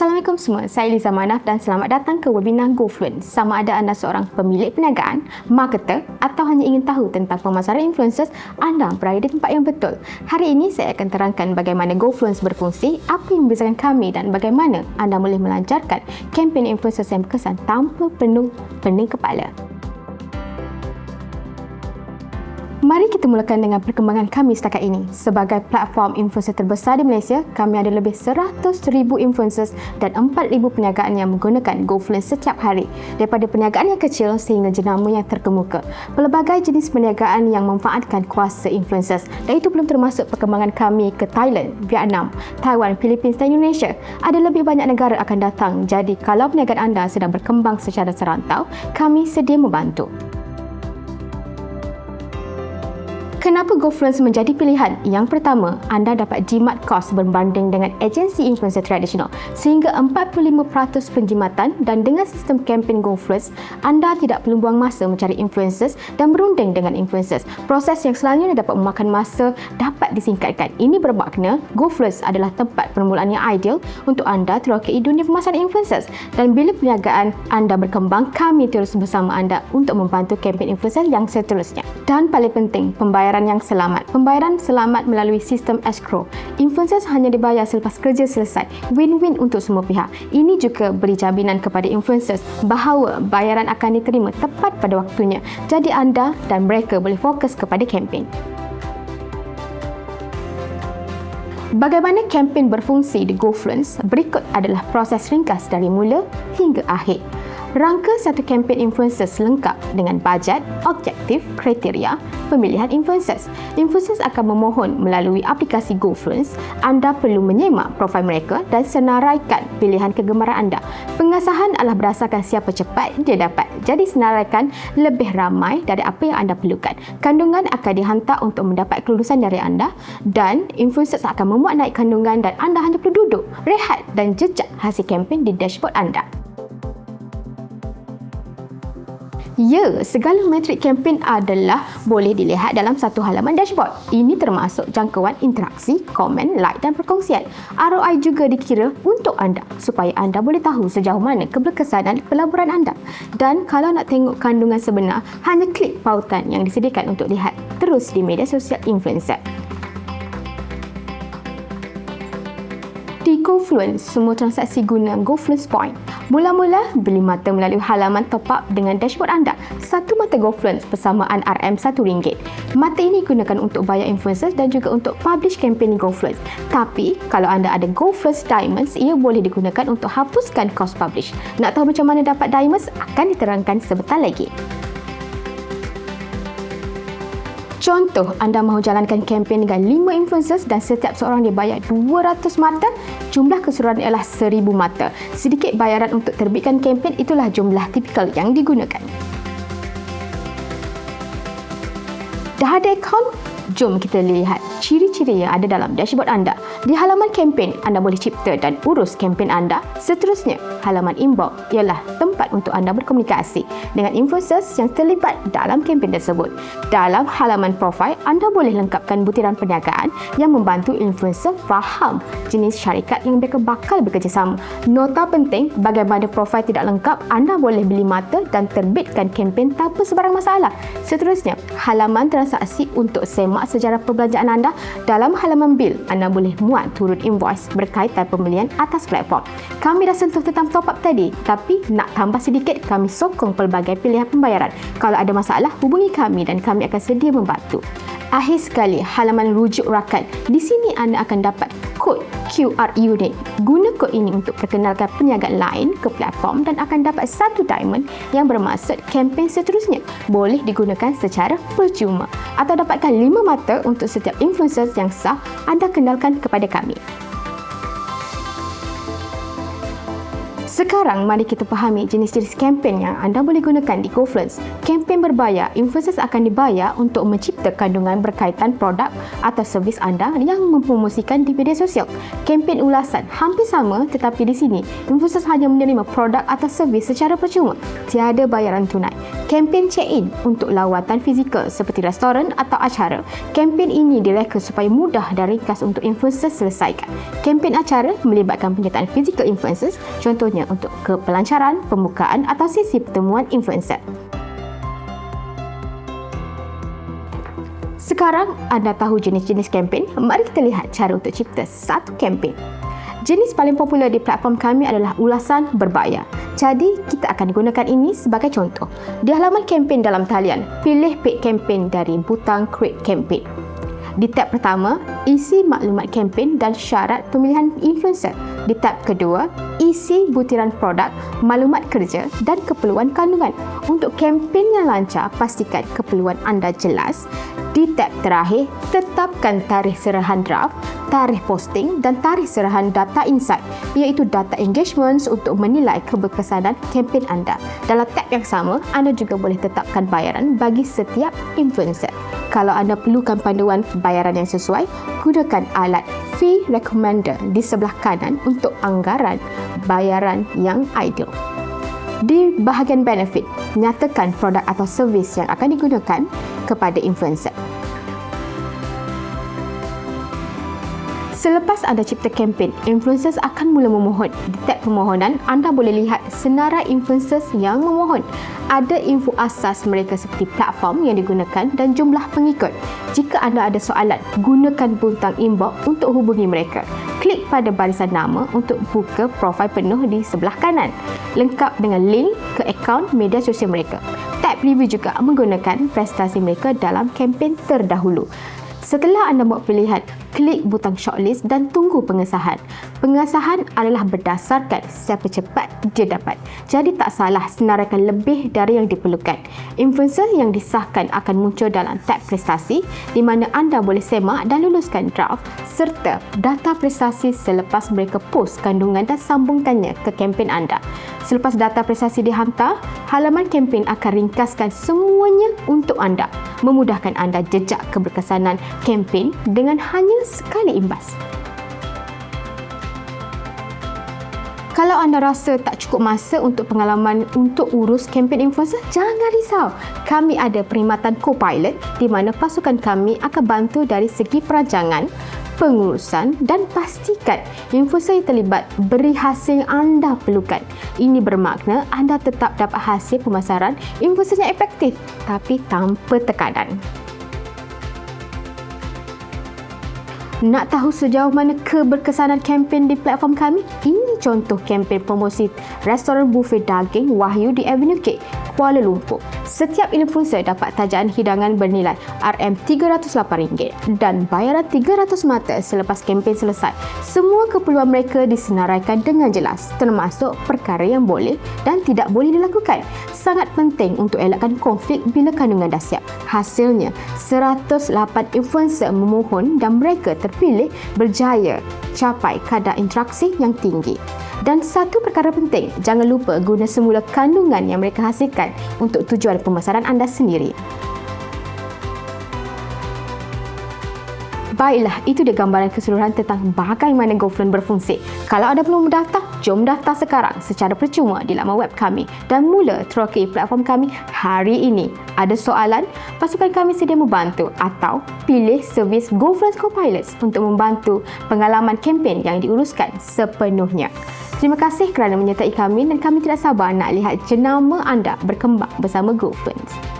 Assalamualaikum semua, saya Liza Manaf dan selamat datang ke webinar GoFluent. Sama ada anda seorang pemilik perniagaan, marketer atau hanya ingin tahu tentang pemasaran influencers, anda berada di tempat yang betul. Hari ini saya akan terangkan bagaimana GoFluent berfungsi, apa yang membezakan kami dan bagaimana anda boleh melancarkan kempen influencers yang berkesan tanpa penuh pening kepala. Mari kita mulakan dengan perkembangan kami setakat ini. Sebagai platform influencer terbesar di Malaysia, kami ada lebih 100,000 influencers dan 4,000 perniagaan yang menggunakan GoFluence setiap hari. Daripada perniagaan yang kecil sehingga jenama yang terkemuka. Pelbagai jenis perniagaan yang memanfaatkan kuasa influencers. Dan itu belum termasuk perkembangan kami ke Thailand, Vietnam, Taiwan, Philippines dan Indonesia. Ada lebih banyak negara akan datang. Jadi kalau perniagaan anda sedang berkembang secara serantau, kami sedia membantu. Kenapa GoFluence menjadi pilihan? Yang pertama, anda dapat jimat kos berbanding dengan agensi influencer tradisional sehingga 45% penjimatan dan dengan sistem kempen GoFluence, anda tidak perlu buang masa mencari influencers dan berunding dengan influencers. Proses yang selalunya dapat memakan masa dapat disingkatkan. Ini bermakna GoFluence adalah tempat permulaan yang ideal untuk anda terokai dunia pemasaran influencers dan bila perniagaan anda berkembang, kami terus bersama anda untuk membantu kempen influencer yang seterusnya. Dan paling penting, pembayaran pembayaran yang selamat. Pembayaran selamat melalui sistem escrow. Influencers hanya dibayar selepas kerja selesai. Win-win untuk semua pihak. Ini juga beri jaminan kepada influencers bahawa bayaran akan diterima tepat pada waktunya. Jadi anda dan mereka boleh fokus kepada kempen. Bagaimana kempen berfungsi di GoFluence? Berikut adalah proses ringkas dari mula hingga akhir. Rangka satu kempen influencers lengkap dengan bajet, objektif, kriteria, pemilihan influencers. Influencers akan memohon melalui aplikasi GoFluence. Anda perlu menyemak profil mereka dan senaraikan pilihan kegemaran anda. Pengasahan adalah berdasarkan siapa cepat dia dapat. Jadi senaraikan lebih ramai dari apa yang anda perlukan. Kandungan akan dihantar untuk mendapat kelulusan dari anda dan influencers akan memuat naik kandungan dan anda hanya perlu duduk, rehat dan jejak hasil kempen di dashboard anda. Ya, segala metrik kempen adalah boleh dilihat dalam satu halaman dashboard. Ini termasuk jangkauan interaksi, komen, like dan perkongsian. ROI juga dikira untuk anda supaya anda boleh tahu sejauh mana keberkesanan pelaburan anda. Dan kalau nak tengok kandungan sebenar, hanya klik pautan yang disediakan untuk lihat terus di media sosial influencer. Di GoFluence, semua transaksi guna GoFluence Point. Mula-mula, beli mata melalui halaman top up dengan dashboard anda. Satu mata GoFluence persamaan RM RM1. Mata ini digunakan untuk bayar influencers dan juga untuk publish kempen GoFluence. Tapi, kalau anda ada GoFluence Diamonds, ia boleh digunakan untuk hapuskan cost publish. Nak tahu macam mana dapat Diamonds? Akan diterangkan sebentar lagi. Contoh, anda mahu jalankan kempen dengan 5 influencers dan setiap seorang dibayar 200 mata, jumlah keseluruhan ialah 1000 mata. Sedikit bayaran untuk terbitkan kempen itulah jumlah tipikal yang digunakan. Dah ada akaun? Jom kita lihat ciri-ciri yang ada dalam dashboard anda. Di halaman kempen, anda boleh cipta dan urus kempen anda. Seterusnya, halaman inbox ialah tempat untuk anda berkomunikasi dengan influencers yang terlibat dalam kempen tersebut. Dalam halaman profil, anda boleh lengkapkan butiran perniagaan yang membantu influencer faham jenis syarikat yang mereka bakal bekerjasama. Nota penting, bagaimana profil tidak lengkap, anda boleh beli mata dan terbitkan kempen tanpa sebarang masalah. Seterusnya, halaman transaksi untuk semak sejarah perbelanjaan anda dalam halaman bil anda boleh muat turut invoice berkaitan pembelian atas platform. Kami dah sentuh tentang top up tadi tapi nak tambah sedikit kami sokong pelbagai pilihan pembayaran. Kalau ada masalah hubungi kami dan kami akan sedia membantu. Akhir sekali, halaman rujuk rakan. Di sini anda akan dapat QR unit. Guna kod ini untuk perkenalkan perniagaan lain ke platform dan akan dapat satu diamond yang bermaksud kempen seterusnya. Boleh digunakan secara percuma. Atau dapatkan lima mata untuk setiap influencer yang sah anda kenalkan kepada kami. Sekarang, mari kita fahami jenis-jenis kempen yang anda boleh gunakan di GoFluence. Kempen berbayar, influencers akan dibayar untuk mencipta kandungan berkaitan produk atau servis anda yang mempromosikan di media sosial. Kempen ulasan hampir sama tetapi di sini, influencers hanya menerima produk atau servis secara percuma. Tiada bayaran tunai. Kempen check-in untuk lawatan fizikal seperti restoran atau acara. Kempen ini direka supaya mudah dan ringkas untuk influencers selesaikan. Kempen acara melibatkan penyertaan fizikal influencers, contohnya untuk kepelancaran, pembukaan atau sesi pertemuan influencer. Sekarang anda tahu jenis-jenis kempen, mari kita lihat cara untuk cipta satu kempen. Jenis paling popular di platform kami adalah ulasan berbayar. Jadi, kita akan gunakan ini sebagai contoh. Di halaman kempen dalam talian, pilih paid campaign dari butang Create Campaign. Di tab pertama, isi maklumat kempen dan syarat pemilihan influencer. Di tab kedua, isi butiran produk, maklumat kerja dan keperluan kandungan. Untuk kempen yang lancar, pastikan keperluan anda jelas. Di tab terakhir, tetapkan tarikh serahan draft, tarikh posting dan tarikh serahan data insight iaitu data engagements untuk menilai keberkesanan kempen anda. Dalam tab yang sama, anda juga boleh tetapkan bayaran bagi setiap influencer. Kalau anda perlukan panduan bayaran yang sesuai, gunakan alat Fee Recommender di sebelah kanan untuk anggaran bayaran yang ideal. Di bahagian benefit, nyatakan produk atau servis yang akan digunakan kepada influencer. Selepas anda cipta kempen, influencers akan mula memohon. Di tab permohonan, anda boleh lihat senarai influencers yang memohon. Ada info asas mereka seperti platform yang digunakan dan jumlah pengikut. Jika anda ada soalan, gunakan butang inbox untuk hubungi mereka. Klik pada barisan nama untuk buka profil penuh di sebelah kanan. Lengkap dengan link ke akaun media sosial mereka. Tab review juga menggunakan prestasi mereka dalam kempen terdahulu. Setelah anda buat pilihan, klik butang shortlist dan tunggu pengesahan. Pengesahan adalah berdasarkan siapa cepat dia dapat. Jadi tak salah senaraikan lebih dari yang diperlukan. Influencer yang disahkan akan muncul dalam tab prestasi di mana anda boleh semak dan luluskan draft serta data prestasi selepas mereka post kandungan dan sambungkannya ke kempen anda. Selepas data prestasi dihantar, halaman kempen akan ringkaskan semuanya untuk anda, memudahkan anda jejak keberkesanan kempen dengan hanya sekali imbas. Kalau anda rasa tak cukup masa untuk pengalaman untuk urus kempen influencer, jangan risau. Kami ada perkhidmatan co-pilot di mana pasukan kami akan bantu dari segi perancangan, pengurusan dan pastikan influencer yang terlibat beri hasil yang anda perlukan. Ini bermakna anda tetap dapat hasil pemasaran influencer yang efektif tapi tanpa tekanan. Nak tahu sejauh mana keberkesanan kempen di platform kami? Ini contoh kempen promosi restoran buffet daging Wahyu di Avenue K, Kuala Lumpur. Setiap influencer dapat tajaan hidangan bernilai RM308 dan bayaran 300 mata selepas kempen selesai. Semua keperluan mereka disenaraikan dengan jelas termasuk perkara yang boleh dan tidak boleh dilakukan. Sangat penting untuk elakkan konflik bila kandungan dah siap. Hasilnya, 108 influencer memohon dan mereka ter terpilih berjaya capai kadar interaksi yang tinggi. Dan satu perkara penting, jangan lupa guna semula kandungan yang mereka hasilkan untuk tujuan pemasaran anda sendiri. Baiklah, itu dia gambaran keseluruhan tentang bagaimana GoFund berfungsi. Kalau anda belum mendaftar, jom daftar sekarang secara percuma di laman web kami dan mula teroki platform kami hari ini. Ada soalan? Pasukan kami sedia membantu atau pilih servis GoFund Copilot untuk membantu pengalaman kempen yang diuruskan sepenuhnya. Terima kasih kerana menyertai kami dan kami tidak sabar nak lihat jenama anda berkembang bersama GoFund.